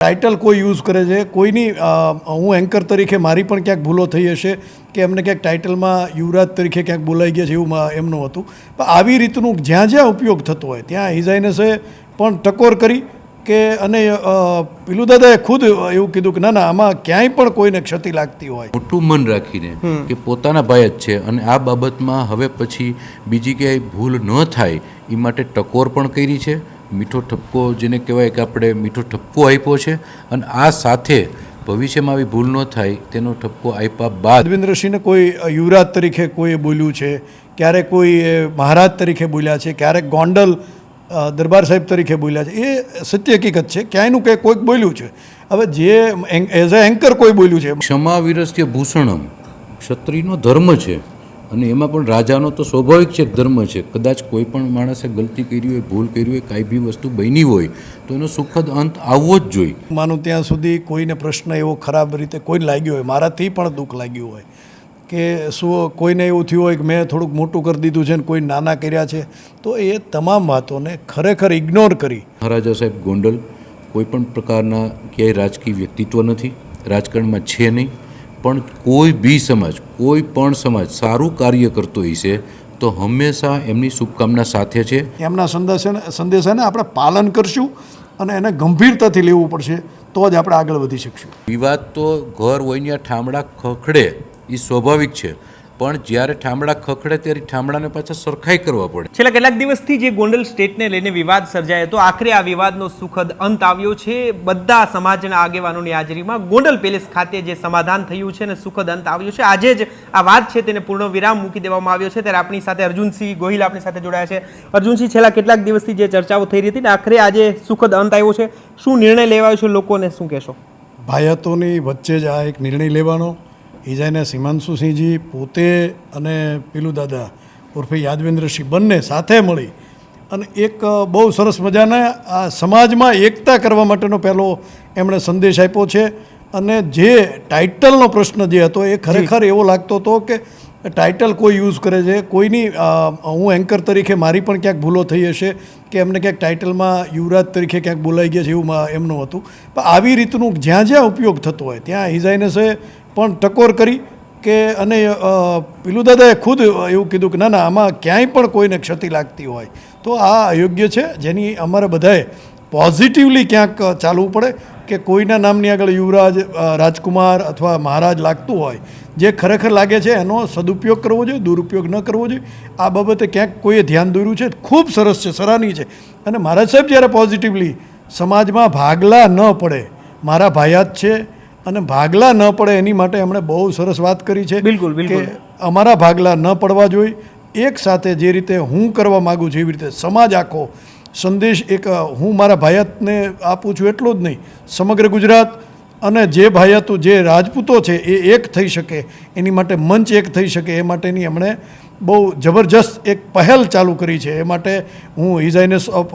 Title કોઈ use કરે છે કોઈની હું એન્કર તરીકે મારી પણ ક્યાંક ભૂલો થઈ હશે કે એમને ક્યાંક ટાઇટલમાં યુવરાજ તરીકે ક્યાંક બોલાઈ ગયા છે એવું એમનું હતું. પણ આવી રીતનું જ્યાં જ્યાં ઉપયોગ થતો હોય ત્યાં હિઝાઇનસે પણ ટકોર કરી કે અને દાદાએ ખુદ એવું કીધું કે ના ના આમાં ક્યાંય પણ કોઈને ક્ષતિ લાગતી હોય. મોટું મન રાખીને કે પોતાના ભાઈ જ છે અને આ બાબતમાં હવે પછી બીજી ક્યાંય ભૂલ ન થાય એ માટે ટકોર પણ કરી છે. મીઠો ઠપકો જેને કહેવાય કે આપણે મીઠો ઠપકો આપ્યો છે અને આ સાથે ભવિષ્યમાં આવી ભૂલ ન થાય તેનો ઠપકો આપ્યા બાદ રાજેન્દ્રસિંહને કોઈ યુવરાજ તરીકે કોઈએ બોલ્યું છે? ક્યારેક કોઈ મહારાજ તરીકે બોલ્યા છે? ક્યારેક ગોંડલ દરબાર સાહેબ તરીકે બોલ્યા છે? એ સત્ય હકીકત છે. ક્યાંયનું કંઈ કોઈક બોલ્યું છે. હવે જે એઝ અ એન્કર કોઈ બોલ્યું છે? ક્ષમા વિરસ્ય ભૂષણમ ક્ષત્રિયનો ધર્મ છે. અને એમાં પણ રાજાનો તો સ્વાભાવિક છે ધર્મ છે. કદાચ કોઈ પણ માણસે ગલતી કરી હોય ભૂલ કરી હોય કાંઈ બી વસ્તુ બની હોય તો એનો સુખદ અંત આવવો જ જોઈએ. માનું ત્યાં સુધી કોઈને પ્રશ્ન એવો ખરાબ રીતે કોઈને લાગ્યો હોય મારાથી પણ દુઃખ લાગ્યું હોય કે શું કોઈને એવું થયું હોય કે મેં થોડુંક મોટું કરી દીધું છે ને કોઈ નાના કર્યા છે તો એ તમામ વાતોને ખરેખર ઇગ્નોર કરી. મહારાજા સાહેબ ગોંડલ કોઈ પણ પ્રકારના ક્યાંય રાજકીય વ્યક્તિત્વ નથી રાજકારણમાં છે નહીં. પણ કોઈ બી સમાજ કોઈ પણ સમાજ સારું કાર્ય કરતો હશે તો હંમેશા એમની શુભકામના સાથે છે. એમના સંદેશાને સંદેશાને આપણે પાલન કરશું અને એને ગંભીરતાથી લેવું પડશે તો જ આપણે આગળ વધી શકશું. વિવાદ તો ઘર હોય ત્યાં ઠામડા ખખડે એ સ્વાભાવિક છે. પણ જ્યારે ઠામડા ખખડે ત્યારે ઠામડાને પાછા સરખાઈ કરવા પડે. છેલ્લા કેટલાક દિવસથી જે ગોંડલ સ્ટેટને લઈને વિવાદ સર્જાયો હતો આખરે આ વિવાદનો સુખદ અંત આવ્યો છે. બધા સમાજના આગેવાનોની હાજરીમાં ગોંડલ પેલેસ ખાતે જે સમાધાન થયું છે અને સુખદ અંત આવ્યો છે. આજે જ આ વાત છે તેને પૂર્ણ વિરામ મૂકી દેવામાં આવ્યો છે. ત્યારે આપણી સાથે અર્જુનસિંહ ગોહિલ આપણી સાથે જોડાયા છે. અર્જુનસિંહ છેલ્લા કેટલાક દિવસથી જે ચર્ચાઓ થઈ રહી હતી ને આખરે આજે સુખદ અંત આવ્યો છે. શું નિર્ણય લેવાયો છે? લોકોને શું કહેશો? ભાયતોની વચ્ચે જ આ એક નિર્ણય લેવાનો ઈજાને હિમાંશુસિંહજી પોતે અને પીલુ દાદા ઉર્ફે યાદવેન્દ્રસિંહ બંને સાથે મળી અને એક બહુ સરસ મજાના આ સમાજમાં એકતા કરવા માટેનો પહેલો એમણે સંદેશ આપ્યો છે. અને જે ટાઇટલનો પ્રશ્ન જે હતો એ ખરેખર એવો લાગતો હતો કે ટાઇટલ કોઈ યુઝ કરે છે? કોઈની હું એન્કર તરીકે મારી પણ ક્યાંક ભૂલો થઈ હશે કે એમને ક્યાંક ટાઇટલમાં યુવરાજ તરીકે ક્યાંક બોલાઈ ગયા છે એવું એમનું હતું. પણ આવી રીતનું જ્યાં જ્યાં ઉપયોગ થતો હોય ત્યાં હિઝાઇનસે પણ ટકોર કરી કે અને પીલુ દાદાએ ખુદ એવું કીધું કે ના ના, આમાં ક્યાંય પણ કોઈને ક્ષતિ લાગતી હોય. તો આ અયોગ્ય છે, જેની અમારે બધાએ પોઝિટિવલી ક્યાંક ચાલવું પડે કે કોઈના નામની આગળ યુવરાજ રાજકુમાર અથવા મહારાજ લાગતું હોય, જે ખરેખર લાગે છે એનો સદુપયોગ કરવો જોઈએ, દુરુપયોગ ન કરવો જોઈએ. આ બાબતે ક્યાંક કોઈએ ધ્યાન દોર્યું છે, ખૂબ સરસ છે, સરાહનીય છે. અને મહારાજ સાહેબ જ્યારે પોઝિટિવલી સમાજમાં ભાગલા ન પડે, મારા ભાયાત છે અને ભાગલા ન પડે એની માટે એમણે બહુ સરસ વાત કરી છે બિલકુલ, બિલકુલ. કે અમારા ભાગલા ન પડવા જોઈએ. એક સાથે જે રીતે હું કરવા માગું છું એવી રીતે સમાજ આખો. સંદેશ એક હું મારા ભાયતને આપું છું એટલો જ નહીં. સમગ્ર ગુજરાત અને જે ભાયાતો જે રાજપૂતો છે, એ એક થઈ શકે. એની માટે મંચ એક થઈ શકે. એ માટેની એમણે બહુ જબરજસ્ત એક પહેલ ચાલુ કરી છે. એ માટે હું હિઝાઇનસ ઓફ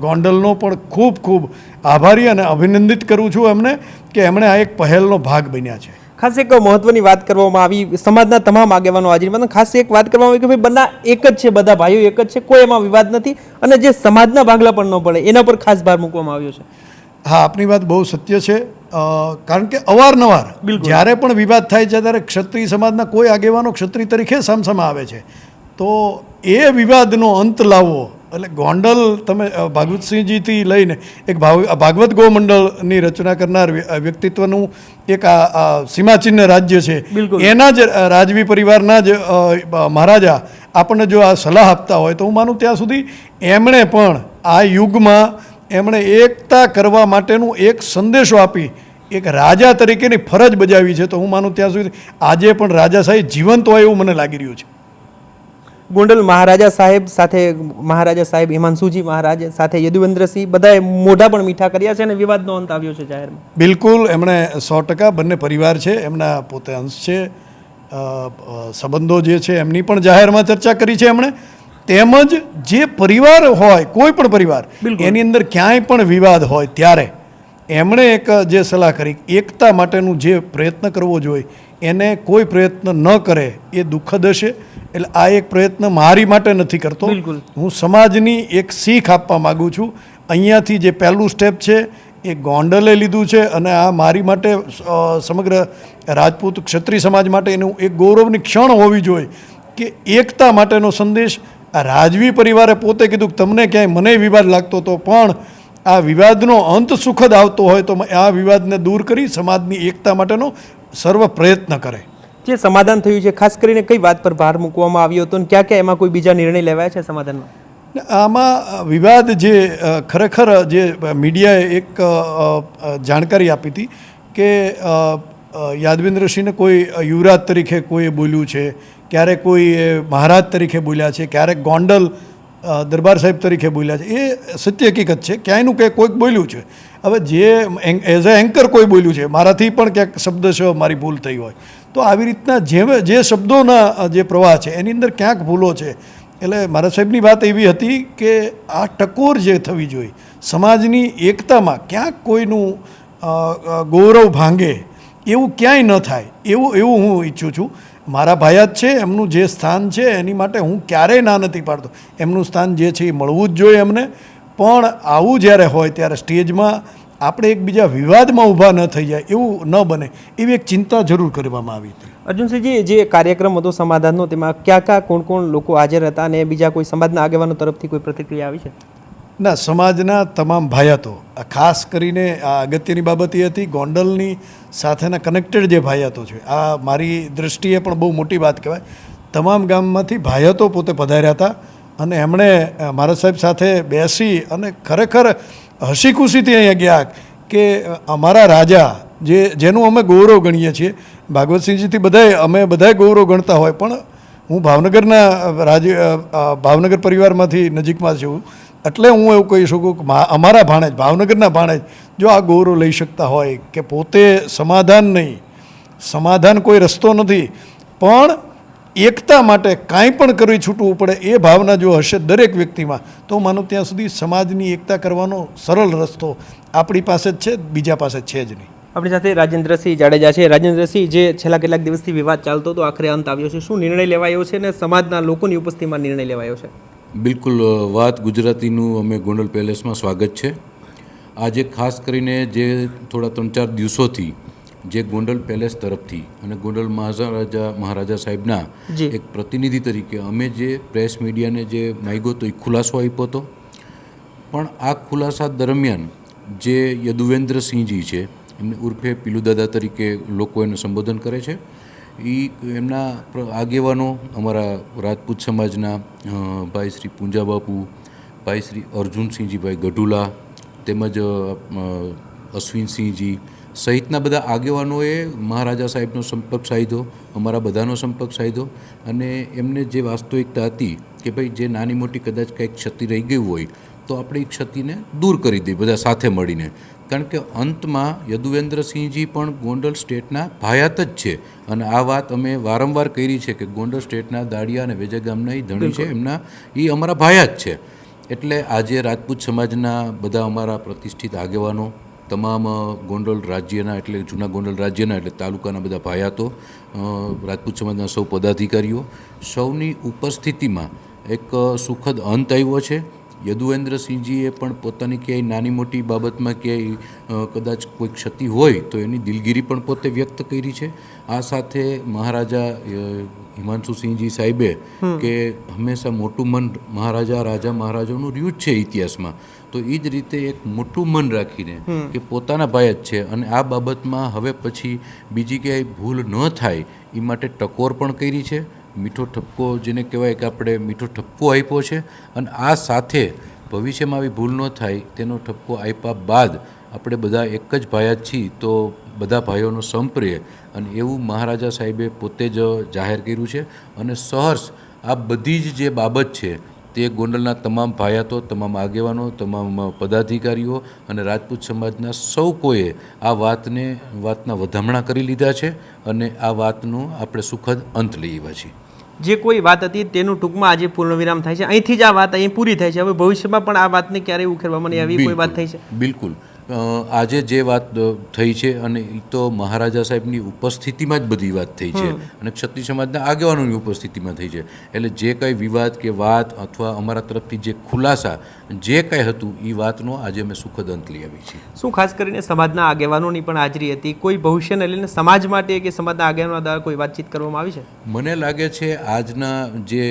ગોંડલનો પણ ખૂબ ખૂબ આભારી અને અભિનંદિત કરું છું એમને કે એમણે આ એક પહેલનો ભાગ બન્યા છે. ખાસ એક મહત્વની વાત કરવામાં આવી. સમાજના તમામ આગેવાનો હાજરીમાં ખાસ એક વાત કરવામાં આવી કે ભાઈ બધા એક જ છે, બધા ભાઈઓ એક જ છે. કોઈ એમાં વિવાદ નથી. અને જે સમાજના ભાગલા પણ ન પડે, એના પર ખાસ ભાર મૂકવામાં આવ્યો છે. હા આપની વાત બહુ સત્ય છે. કારણ કે અવારનવાર જ્યારે પણ વિવાદ થાય છે ત્યારે ક્ષત્રિય સમાજના કોઈ આગેવાનો ક્ષત્રિય તરીકે સામસામા આવે છે. તો એ વિવાદનો અંત લાવવો એટલે ગોંડલ તમે ભાગવતસિંહજીથી લઈને એક ભાવ ભાગવત ગોમંડળની રચના કરનાર વ્યક્તિત્વનું એક આ સીમાચિહ્ન રાજ્ય છે. એના જ રાજવી પરિવારના જ મહારાજા આપણને જો આ સલાહ આપતા હોય તો હું માનું ત્યાં સુધી એમણે પણ આ યુગમાં એમણે એકતા કરવા માટેનું એક સંદેશો આપી એક રાજા તરીકેની ફરજ બજાવી છે તો હું માનું ત્યાં સુધી આજે પણ રાજા સાહેબ જીવંત હોય એવું મને લાગી રહ્યું છે. ગોંડલ મહારાજા સાહેબ સાથે મહારાજા સાહેબ હિમાંશુજી મહારાજ સાથે યદુવેન્દ્રસિંહ બધાએ મોઢા પણ મીઠા કર્યા છે અને વિવાદનો અંત આવ્યો છે જાહેરમાં. બિલકુલ એમણે સો ટકા બંને પરિવાર છે એમના પોતે અંશ છે સંબંધો જે છે એમની પણ જાહેરમાં ચર્ચા કરી છે એમણે. તેમજ જે પરિવાર હોય કોઈ પણ પરિવાર એની અંદર ક્યાંય પણ વિવાદ હોય ત્યારે એમણે એક જે સલાહ કરી એકતા માટેનું જે પ્રયત્ન કરવો જોઈએ એને કોઈ પ્રયત્ન ન કરે એ દુઃખદ હશે. એટલે આ એક પ્રયત્ન મારી માટે નથી કરતો. બિલકુલ. હું સમાજની એક શીખ આપવા માગું છું. અહીંયાથી જે પહેલું સ્ટેપ છે એ ગોંડલે લીધું છે અને આ મારી માટે સમગ્ર રાજપૂત ક્ષત્રિય સમાજ માટે એનું એક ગૌરવની ક્ષણ હોવી જોઈએ કે એકતા માટેનો સંદેશ આ રાજવી પરિવારે પોતે કીધું કે તમને ક્યાંય મને વિવાદ લાગતો હતો પણ આ વિવાદનો અંત સુખદ આવતો હોય તો આ વિવાદને દૂર કરી સમાજની એકતા માટેનો સર્વ પ્રયત્ન કરે. જે સમાધાન થયું છે ખાસ કરીને કઈ વાત પર ભાર મૂકવામાં આવ્યો હતો અને ક્યાં ક્યાં એમાં કોઈ બીજા નિર્ણય લેવાયા છે સમાધાનમાં? આમાં વિવાદ જે ખરેખર જે મીડિયાએ એક જાણકારી આપી હતી કે યાદવેન્દ્રસિંહને કોઈ યુવરાજ તરીકે કોઈએ બોલ્યું છે ક્યારેક કોઈ મહારાજ તરીકે બોલ્યા છે ક્યારેક ગોંડલ દરબાર સાહેબ તરીકે બોલ્યા છે, એ સત્ય હકીકત છે. ક્યાંયનું કે કોઈક બોલ્યું છે. હવે જે એઝ અ એન્કર કોઈ બોલ્યું છે, મારાથી પણ ક્યાંક શબ્દ છે, મારી ભૂલ થઈ હોય. તો આવી રીતના જે જે શબ્દોના જે પ્રવાહ છે, એની અંદર ક્યાંક ભૂલો છે. એટલે મારા સાહેબની વાત એવી હતી કે આ ટકોર જે થવી જોઈએ, સમાજની એકતામાં ક્યાંક કોઈનું ગૌરવ ભાંગે, એવું ક્યાંય ન થાય. એવું એવું હું ઈચ્છું છું. મારા ભાયા જ છે, એમનું જે સ્થાન છે, એની માટે હું ક્યારેય ના નથી પાડતો. એમનું સ્થાન જે છે એ મળવું જ જોઈએ એમને પણ આવું જ્યારે હોય ત્યારે સ્ટેજમાં આપણે એકબીજા વિવાદમાં ઊભા ન થઈ જાય, એવું ન બને. એવી એક ચિંતા જરૂર કરવામાં આવી હતી. અર્જુનસિંહજી જે કાર્યક્રમ હતો સમાધાનનો, તેમાં ક્યાં ક્યાં કોણ કોણ લોકો હાજર હતા અને બીજા કોઈ સમાજના આગેવાનો તરફથી કોઈ પ્રતિક્રિયા આવી છે? ના, સમાજના તમામ ભાયાતો, આ ખાસ કરીને આ અગત્યની બાબત એ હતી, ગોંડલની સાથેના કનેક્ટેડ જે ભાયાતો છે, આ મારી દૃષ્ટિએ પણ બહુ મોટી વાત કહેવાય. તમામ ગામમાંથી ભાયાતો પોતે પધાર્યા હતા અને એમણે મારા સાહેબ સાથે બેસી અને ખરેખર હસી ખુશીથી અહીંયા ગયા કે અમારા રાજા, જે, જેનું અમે ગૌરવ ગણીએ છીએ, ભાગવતસિંહજીથી બધાય અમે બધાય ગૌરવ ગણતા હોય, પણ હું ભાવનગરના રાજ ભાવનગર પરિવારમાંથી નજીકમાં છું. એટલે હું એવું કહી શકું કે અમારા ભાણેજ, ભાવનગરના ભાણેજ, જો આ ગૌરવ લઈ શકતા હોય કે પોતે સમાધાન નહીં, સમાધાન કોઈ રસ્તો નથી, પણ એકતા માટે કાંઈ પણ કરવી છૂટવું પડે એ ભાવના જો હશે દરેક વ્યક્તિમાં, તો માનો ત્યાં સુધી સમાજની એકતા કરવાનો સરળ રસ્તો આપણી પાસે જ છે, બીજા પાસે છે જ નહીં. આપણી સાથે રાજેન્દ્રસિંહ જાડેજા છે. રાજેન્દ્રસિંહ, જે છેલ્લા કેટલાક દિવસથી વિવાદ ચાલતો હતો, આખરે અંત આવ્યો છે. શું નિર્ણય લેવાયો છે અને સમાજના લોકોની ઉપસ્થિતિમાં નિર્ણય લેવાયો છે? બિલકુલ વાત ગુજરાતીનું અમે ગોંડલ પેલેસમાં સ્વાગત છે. આજે ખાસ કરીને જે થોડા ત્રણ ચાર દિવસોથી જે ગોંડલ પેલેસ તરફથી અને ગોંડલ મહારાજા મહારાજા સાહેબના એક પ્રતિનિધિ તરીકે અમે જે પ્રેસ મીડિયાને જે માગ્યો તો એ ખુલાસો આપ્યો હતો. પણ આ ખુલાસા દરમિયાન જે યદુવેન્દ્રસિંહજી છે એમને ઉર્ફે પીલુદાદા તરીકે લોકો એને સંબોધન કરે છે. એ એમના આગેવાનો અમારા રાજપૂત સમાજના ભાઈ શ્રી પૂંજા બાપુ, ભાઈ શ્રી અર્જુનસિંહજીભાઈ ગઢુલા, તેમજ અશ્વિનસિંહજી સહિતના બધા આગેવાનોએ મહારાજા સાહેબનો સંપર્ક સાધ્યો, અમારા બધાનો સંપર્ક સાધ્યો અને એમને જે વાસ્તવિકતા હતી કે ભાઈ જે નાની મોટી કદાચ કંઈક ક્ષતિ રહી ગઈ હોય તો આપણે એ ક્ષતિને દૂર કરી દઈએ બધા સાથે મળીને. કારણ કે અંતમાં યદુવેન્દ્રસિંહજી પણ ગોંડલ સ્ટેટના ભાયાત જ છે. અને આ વાત અમે વારંવાર કરી છે કે ગોંડલ સ્ટેટના દાડિયા અને વેજા ગામના એ ધણી છે એમના એ અમારા ભાયા જ છે. એટલે આજે રાજપૂત સમાજના બધા અમારા પ્રતિષ્ઠિત આગેવાનો તમામ ગોંડલ રાજ્યના એટલે જૂના ગોંડલ રાજ્યના એટલે તાલુકાના બધા ભાયાતો રાજપૂત સમાજના સૌ પદાધિકારીઓ સૌની ઉપસ્થિતિમાં એક સુખદ અંત આવ્યો છે. યદુવેન્દ્રસિંહજીએ પણ પોતાની ક્યાંય નાની મોટી બાબતમાં ક્યાંય કદાચ કોઈ ક્ષતિ હોય તો એની દિલગીરી પણ પોતે વ્યક્ત કરી છે. આ સાથે મહારાજા હિમાંશુસિંહજી સાહેબે કે હંમેશા મોટું મન મહારાજા રાજા મહારાજાનું રહ્યું જ છે ઇતિહાસમાં. તો એ જ રીતે એક મોટું મન રાખીને કે પોતાના ભાઈ જ છે અને આ બાબતમાં હવે પછી બીજી ક્યાંય ભૂલ ન થાય એ માટે ટકોર પણ કરી છે. મીઠો ઠપકો જેને કહેવાય કે આપણે મીઠો ઠપકો આપ્યો છે અને આ સાથે ભવિષ્યમાં આવી ભૂલ ન થાય તેનો ઠપકો આપ્યા બાદ આપણે બધા એક જ ભાયા છીએ, તો બધા ભાઈઓનો સંપ્રિય અને એવું મહારાજા સાહેબે પોતે જ જાહેર કર્યું છે અને સહર્ષ, આ બધી જ જે બાબત છે તે ગોંડલના તમામ ભાયાતો, તમામ આગેવાનો, તમામ પદાધિકારીઓ અને રાજપૂત સમાજના સૌ કોઈએ આ વાતને, વાતના વધામણા કરી લીધા છે અને આ વાતનું આપણે સુખદ અંત લઈ આવ્યા છીએ. જે કોઈ વાત હતી તેનું ટૂંકમાં આજે પૂર્ણવિરામ થાય છે. અહીંથી જ આ વાત અહીં પૂરી થાય છે. હવે ભવિષ્યમાં પણ આ વાતને ક્યારેય ઉખેરવામાં નહીં આવી કોઈ વાત થઈ છે. બિલકુલ. આજે જે વાત થઈ છે અને એ તો મહારાજા સાહેબની ઉપસ્થિતિમાં જ બધી વાત થઈ છે. અને ક્ષત્રિય સમાજના આગેવાનોની ઉપસ્થિતિમાં થઈ છે. એટલે જે કંઈ વિવાદ કે વાત અથવા અમારા તરફથી જે ખુલાસા જે કંઈ હતું એ વાતનો આજે અમે સુખદ અંત લઈ આવી છે શું ખાસ કરીને સમાજના આગેવાનોની પણ હાજરી હતી? કોઈ ભવિષ્યને લઈને સમાજ માટે કે સમાજના આગેવાનો દ્વારા કોઈ વાતચીત કરવામાં આવી છે? મને લાગે છે આજના જે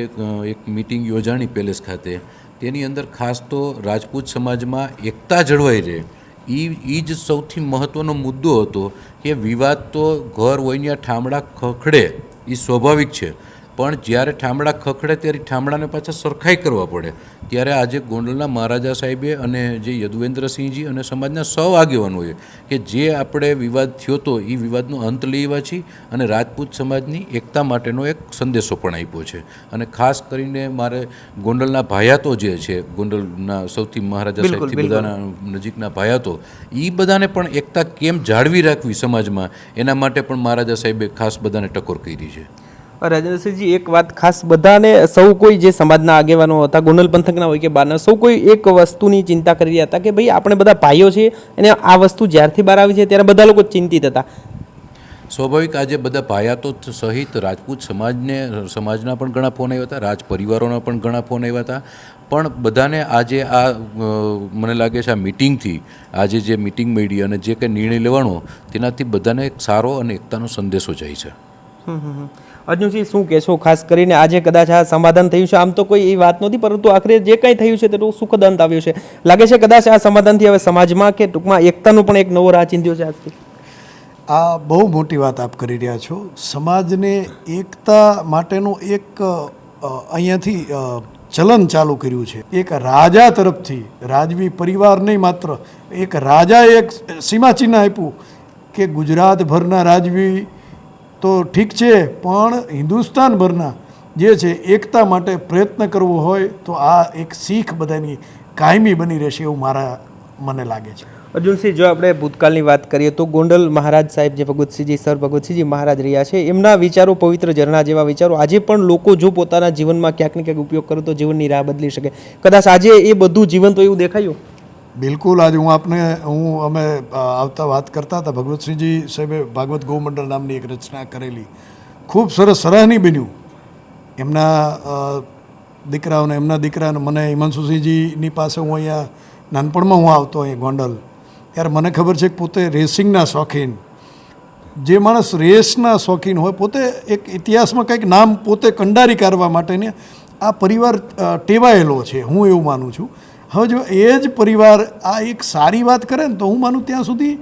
એક મિટિંગ યોજાણી પેલેસ ખાતે તેની અંદર ખાસ તો રાજપૂત સમાજમાં એકતા જળવાઈ રહે. એ એ જ સૌથી મહત્ત્વનો મુદ્દો હતો કે વિવાદ તો ઘર ત્યાં ઠામડા ખખડે એ સ્વાભાવિક છે. પણ જ્યારે ઠામડા ખખડે ત્યારે ઠામડાને પાછા સરખાઈ કરવા પડે. ત્યારે આજે ગોંડલના મહારાજા સાહેબે અને જે યદુવેન્દ્રસિંહજી અને સમાજના સૌ આગેવાનોએ કે જે આપણે વિવાદ થયો તો એ વિવાદનો અંત લઈ આવ્યા છીએ અને રાજપૂત સમાજની એકતા માટેનો એક સંદેશો પણ આપ્યો છે. અને ખાસ કરીને મારે ગોંડલના ભાયાતો જે છે ગોંડલના સૌથી મહારાજા સાહેબથી બધાના નજીકના ભાયાતો એ બધાને પણ એકતા કેમ જાળવી રાખવી સમાજમાં? એના માટે પણ મહારાજા સાહેબે ખાસ બધાને ટકોર કરી છે. રાજેન્દ્રસિંહજી, એક વાત ખાસ બધાને, સૌ કોઈ જે સમાજના આગેવાનો હતા, ગોંડલ પંથકના હોય કે બહારના, સૌ કોઈ એક વસ્તુની ચિંતા કરી રહ્યા હતા કે ભાઈ આપણે બધા ભાઈઓ છીએ અને આ વસ્તુ જ્યારથી બહાર આવી છે ત્યારે બધા લોકો ચિંતિત હતા સ્વાભાવિક આજે બધા ભાયાતો સહિત રાજપૂત સમાજને, સમાજના પણ ઘણા ફોન આવ્યા હતા રાજ પરિવારોના પણ ઘણા ફોન આવ્યા હતા પણ બધાને આજે આ મને લાગે છે આ મિટિંગથી, આજે જે મિટિંગ મળી અને જે કંઈ નિર્ણય લેવાનો, તેનાથી બધાને એક સારો અને એકતાનો સંદેશો જાય છે. અર્જુનસિંહ શું કહેશો? ખાસ કરીને આજે કદાચ આ સમાધાન થયું છે. આમ તો કોઈ એ વાત નથી પરંતુ આખરે જે કંઈ થયું છે તેનું સુખદ અંત આવ્યો છે. લાગે છે કદાચ આ સમાધાનથી હવે સમાજમાં કે ટૂંકમાં એકતાનો પણ એક નવો રાહ ચિંધ્યો છે આજથી? આ બહુ મોટી વાત આપ કરી રહ્યા છો. સમાજને એકતા માટેનું એક અહીંયાથી ચલન ચાલુ કર્યું છે. એક રાજા તરફથી, રાજવી પરિવાર નહીં માત્ર એક રાજાએ એક સીમાચિહ્ન આપ્યું કે ગુજરાતભરના રાજવી તો ઠીક છે, પણ હિન્દુસ્તાનભરના જે છે, એકતા માટે પ્રયત્ન કરવો હોય તો આ એક શીખ બધાની કાયમી બની રહેશે એવું મારા મને લાગે છે. અર્જુનસિંહ, જો આપણે ભૂતકાળની વાત કરીએ તો ગોંડલ મહારાજ સાહેબ જે ભગવતસિંહજી, સર ભગવતસિંહજી મહારાજ રહ્યા છે, એમના વિચારો પવિત્ર ઝરણા જેવા વિચારો આજે પણ લોકો જો પોતાના જીવનમાં ક્યાંક ને ક્યાંક ઉપયોગ કરે તો જીવનની રાહ બદલી શકે. કદાચ આજે એ બધું જીવન તો એવું દેખાયું? બિલકુલ, આજે હું આપને, હું, અમે આવતા વાત કરતા હતા. ભગવતસિંહજી સાહેબે ભાગવત ગૌમંડળ નામની એક રચના કરેલી. ખૂબ સરસ સરાહનીય બન્યું. એમના દીકરાઓને, એમના દીકરાને, મને હિમાંશુસિંહજીની પાસે હું અહીંયા, નાનપણમાં હું આવતો અહીં ગોંડલ, ત્યારે મને ખબર છે કે પોતે રેસિંગના શોખીન. જે માણસ રેસના શોખીન હોય, પોતે એક ઇતિહાસમાં કંઈક નામ પોતે કંડારી કાઢવા માટેને આ પરિવાર ટેવાયેલો છે. હું એવું માનું છું. હવે જો એ જ પરિવાર આ એક સારી વાત કરે ને તો હું માનું ત્યાં સુધી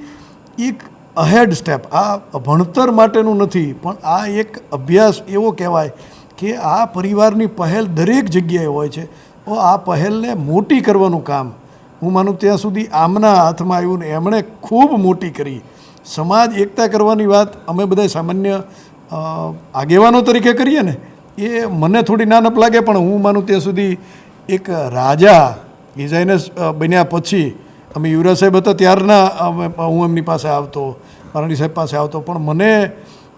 એક અહેડ સ્ટેપ આ ભણતર માટેનું નથી, પણ આ એક અભ્યાસ એવો કહેવાય કે આ પરિવારની પહેલ દરેક જગ્યાએ હોય છે. તો આ પહેલને મોટી કરવાનું કામ. હું માનું ત્યાં સુધી આમના હાથમાં આવ્યું ને એમણે ખૂબ મોટી કરી. સમાજ એકતા કરવાની વાત અમે બધા સામાન્ય આગેવાનો તરીકે કરીએ ને, એ મને થોડી નાનપ લાગે પણ હું માનું ત્યાં સુધી એક રાજા ડિઝાઇનર્સ બન્યા પછી અમે યુવરાજ સાહેબ હતા ત્યારના હું એમની પાસે આવતો, મારાણી સાહેબ પાસે આવતો. પણ મને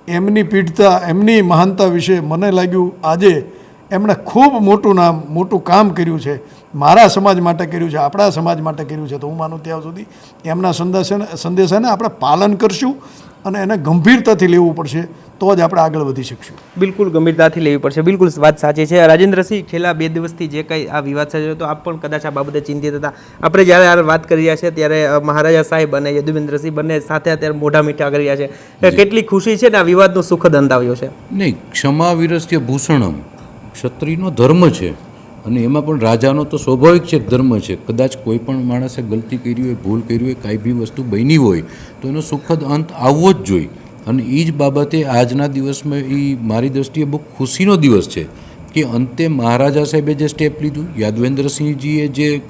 એમની પીઠતા, એમની મહાનતા વિશે મને લાગ્યું આજે એમણે ખૂબ મોટું નામ, મોટું કામ કર્યું છે. મારા સમાજ માટે કર્યું છે, આપણા સમાજ માટે કર્યું છે. તો હું માનું ત્યાં સુધી એમના સંદેશાને સંદેશાને આપણે પાલન કરશું અને એને ગંભીરતાથી લેવું પડશે. તો જ આપણે આગળ વધી શકશું. બિલકુલ ગંભીરતાથી લેવી પડશે. બિલકુલ વાત સાચી છે. રાજેન્દ્રસિંહ છેલ્લા બે દિવસથી જે કંઈ આ વિવાદ સર્જાયો તો આપ પણ કદાચ આ બાબતે ચિંતિત હતા. આપણે જ્યારે આ વાત કરી રહ્યા છે ત્યારે મહારાજા સાહેબ અને યદુવેન્દ્રસિંહ બંને સાથે અત્યારે મોઢા મીઠા કરી રહ્યા છે. કેટલી ખુશી છે ને આ વિવાદનો સુખદ અંત આવ્યો છે? નહીં ક્ષમા વિરસ્ય ભૂષણમ. ક્ષત્રિયનો ધર્મ છે અને એમાં પણ રાજાનો તો સ્વાભાવિક છે ધર્મ છે. કદાચ કોઈ પણ માણસે ગલતી કરી હોય ભૂલ કરી હોય કાંઈ બી વસ્તુ બની હોય તો એનો સુખદ અંત આવવો જ જોઈએ. અને એ જ બાબતે આજના દિવસમાં એ મારી દ્રષ્ટિએ બહુ ખુશીનો દિવસ છે કે અંતે મહારાજા સાહેબે જે સ્ટેપ લીધું, યાદવેન્દ્રસિંહજીએ જે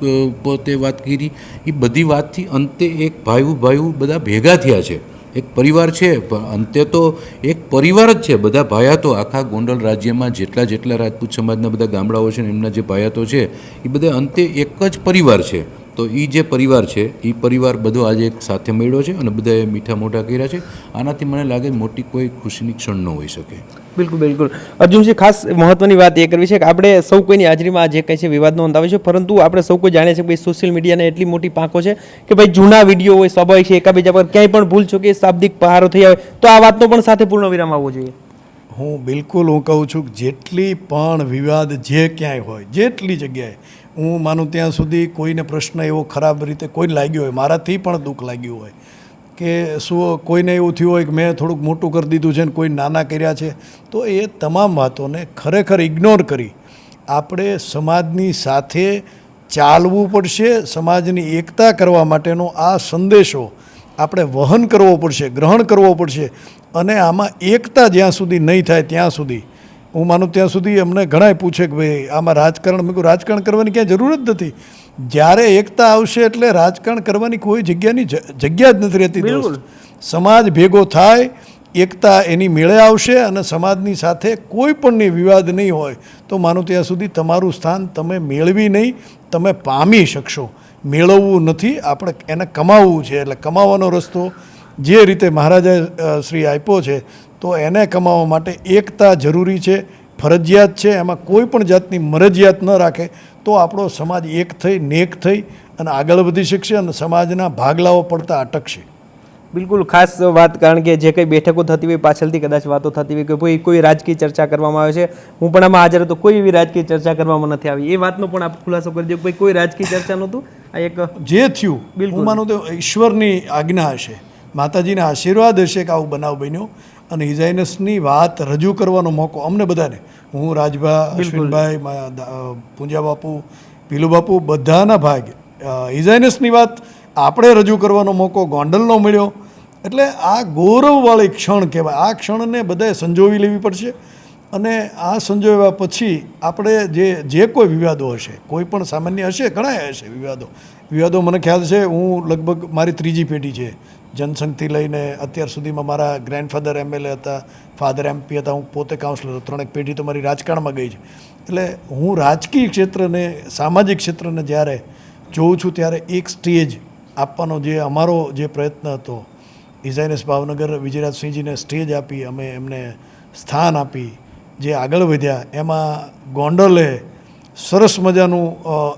પોતે વાત કરી એ બધી વાતથી અંતે એક ભાઈઓ ભાઈઓ બધા ભેગા થયા છે. એક પરિવાર છે, પણ અંતે તો એક પરિવાર જ છે. બધા ભાયાતો આખા ગોંડલ રાજ્યમાં જેટલા જેટલા રાજપૂત સમાજના બધા ગામડાઓ છે એમના જે ભાયાતો છે એ બધા અંતે એક જ પરિવાર છે. તો એ જે પરિવાર છે એ પરિવાર બધો આજે એક સાથે મળ્યો છે અને બધાએ મીઠા મોટા કર્યા છે. આનાથી મને લાગે મોટી કોઈ ખુશીની ક્ષણ ન હોઈ શકે. બિલકુલ બિલકુલ. અર્જુનજી ખાસ મહત્વની વાત એ કરવી છે કે આપણે સૌ કોઈની હાજરીમાં જે કંઈ છે વિવાદનો અંત આવે છે પરંતુ આપણે સૌ કોઈ જાણીએ છીએ કે ભાઈ સોશિયલ મીડિયાને એટલી મોટી પાંખો છે કે ભાઈ જૂના વીડિયો હોય સ્વાભાવિક છે એકાબીજા પર ક્યાંય પણ ભૂલ ચૂકે શાબ્દિક પહારો થઈ આવે તો આ વાતનો પણ સાથે પૂર્ણ વિરામ આવવો જોઈએ. હું બિલકુલ હું કહું છું કે જેટલી પણ વિવાદ જે ક્યાંય હોય જેટલી જગ્યાએ હું માનું ત્યાં સુધી કોઈને પ્રશ્ન એવો ખરાબ રીતે કોઈ લાગ્યો હોય, મારાથી પણ દુઃખ લાગ્યું હોય કે શું કોઈને એવું થયું હોય કે મેં થોડુંક મોટું કરી દીધું છે ને કોઈ નાના કર્યા છે, તો એ તમામ વાતોને ખરેખર ઇગ્નોર કરી આપણે સમાજની સાથે ચાલવું પડશે, સમાજની એકતા કરવા માટેનો આ સંદેશો આપણે વહન કરવો પડશે, ગ્રહણ કરવો પડશે અને આમાં એકતા જ્યાં સુધી નહીં થાય ત્યાં સુધી હું માનું ત્યાં સુધી અમને ઘણાય પૂછે કે ભાઈ આમાં રાજકારણ? મેં કહું રાજકારણ કરવાની ક્યાંય જરૂર જ નથી. જ્યારે એકતા આવશે એટલે રાજકારણ કરવાની કોઈ જગ્યાની જ- જગ્યા જ નથી રહેતી દોસ્ત. સમાજ ભેગો થાય એકતા એની મેળે આવશે અને સમાજની સાથે કોઈ પણની વિવાદ નહીં હોય તો માનું ત્યાં સુધી તમારું સ્થાન તમે મેળવી નહીં તમે પામી શકશો. મેળવવું નથી આપણે એને કમાવવું છે. એટલે કમાવાનો રસ્તો જે રીતે મહારાજાએ શ્રી આપ્યો છે તો એને કમાવવા માટે એકતા જરૂરી છે ફરજિયાત છે એમાં કોઈ પણ જાતની મરજિયાત ન રાખે તો આપણો સમાજ એક થઈ નેક થઈ અને આગળ વધી શકશે અને સમાજના ભાગલાઓ પડતા અટકશે. બિલકુલ ખાસ વાત કારણ કે જે કંઈ બેઠકો થતી હોય પાછળથી કદાચ વાતો થતી હોય કે કોઈ કોઈ રાજકીય ચર્ચા કરવામાં આવે છે. હું પણ આમાં હાજર હતો કોઈ એવી રાજકીય ચર્ચા કરવામાં નથી આવી. એ વાતનો પણ આપ ખુલાસો કરી દો ભાઈ કોઈ રાજકીય ચર્ચા નહોતું? આ એક જે થયું બિલકુલ. માનું તો ઈશ્વરની આજ્ઞા હશે. માતાજીના આશીર્વાદ હશે કે આવું બનાવ બન્યો. અને ઇઝાઇનસની વાત રજૂ કરવાનો મોકો અમને બધાને. હું રાજભા અશ્વિનભાઈ પૂંજા બાપુ પીલુ બાપુ બધાના ભાગ. ઇઝાઇનસની વાત આપણે રજૂ કરવાનો મોકો ગોંડલનો મળ્યો. એટલે આ ગૌરવવાળી ક્ષણ કહેવાય. આ ક્ષણને બધાએ સંજોવી લેવી પડશે. અને આ સંજોવ્યા પછી આપણે જે જે કોઈ વિવાદો હશે, કોઈ પણ સામાન્ય હશે ઘણા હશે વિવાદો. વિવાદો મને ખ્યાલ છે, હું લગભગ મારી ત્રીજી પેઢી છે. જનસંઘથી લઈને અત્યાર સુધીમાં મારા ગ્રેન્ડફાધર એમએલએ હતા ફાધર એમપી હતા, હું પોતે કાઉન્સિલર હતો. ત્રણેક પેઢી તો મારી રાજકારણમાં ગઈ છે. એટલે હું રાજકીય ક્ષેત્રને, સામાજિક ક્ષેત્રને જ્યારે જોઉં છું, ત્યારે એક સ્ટેજ આપવાનો જે અમારો જે પ્રયત્ન હતો ઇઝાઇનેસ ભાવનગર વિજયરાજસિંહજીને સ્ટેજ આપી, અમે એમને સ્થાન આપી જે આગળ વધ્યા, એમાં ગોંડલે સરસ મજાનું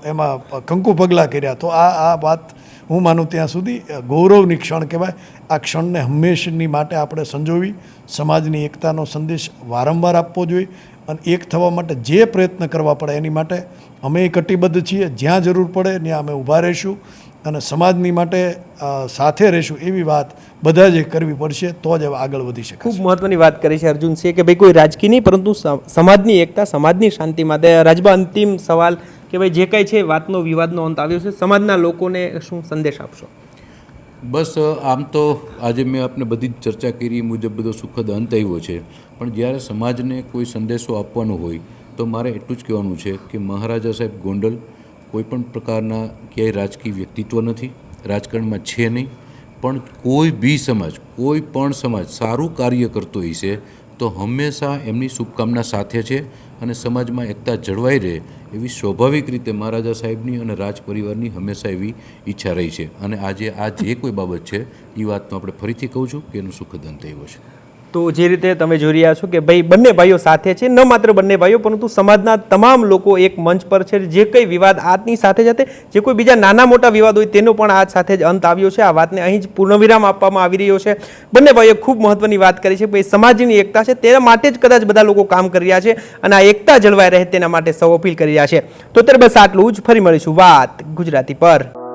એમાં કંકુ પગલાં કર્યા. તો આ આ વાત હું માનું ત્યાં સુધી ગૌરવની ક્ષણ કહેવાય. આ ક્ષણને હંમેશની માટે આપણે સંજોવી, સમાજની એકતાનો સંદેશ વારંવાર આપવો જોઈએ અને એક થવા માટે જે પ્રયત્ન કરવા પડે એની માટે અમે કટિબદ્ધ છીએ. જ્યાં જરૂર પડે ત્યાં અમે ઊભા રહીશું. અને સમાજની માટે સાથે રહીશું એવી વાત બધા જ કરવી પડશે તો જ આગળ વધી શકે ખૂબ મહત્વની વાત કરી છે અર્જુન છે કે ભાઈ કોઈ રાજકીય નહીં પરંતુ સમાજની એકતા સમાજની શાંતિ માટે રાજબા અંતિમ સવાલ કે ભાઈ જે કાંઈ છે વાતનો વિવાદનો અંત આવ્યો છે. સમાજના લોકોને શું સંદેશ આપશો? બસ આમ તો આજે મેં આપને બધી જ ચર્ચા કરી મુજબ બધો સુખદ અંત આવ્યો છે. પણ જ્યારે સમાજને કોઈ સંદેશો આપવાનો હોય તો મારે એટલું જ કહેવાનું છે કે મહારાજા સાહેબ ગોંડલ કોઈ પણ પ્રકારના ક્યાંય રાજકીય વ્યક્તિત્વ નથી, રાજકારણમાં છે નહીં. પણ કોઈ બી સમાજ, કોઈ પણ સમાજ સારું કાર્ય કરતો હશે તો હંમેશા એમની શુભકામના સાથે છે અને સમાજમાં એકતા જળવાઈ રહે એવી સ્વાભાવિક રીતે મહારાજા સાહેબની અને રાજ પરિવારની હંમેશા એવી ઈચ્છા રહી છે. અને આજે આ જે કોઈ બાબત છે એ વાતનો આપણે ફરીથી કહું છું કે એનું સુખદ અંત એવો છે તો જે રીતે તમે જોઈ રહ્યા છો કે ભાઈ બંને ભાઈઓ સાથે છે, ન માત્ર બંને ભાઈઓ, પરંતુ સમાજના તમામ લોકો એક મંચ પર છે. જે કંઈ વિવાદ આજની સાથે સાથે જે કોઈ બીજા નાના મોટા વિવાદ હોય તેનો પણ આજ સાથે જ અંત આવ્યો છે. આ વાતને અહીં જ પૂર્ણવિરામ આપવામાં આવી રહ્યો છે. બંને ભાઈઓ ખૂબ મહત્વની વાત કરી છે ભાઈ સમાજની એકતા છે, તેના માટે જ કદાચ બધા લોકો કામ કરી રહ્યા છે અને આ એકતા જળવાઈ રહે તેના માટે સૌ અપીલ કરી રહ્યા છે. તો અત્યારે બસ આટલું જ. ફરી મળીશું વાત ગુજરાતી પર.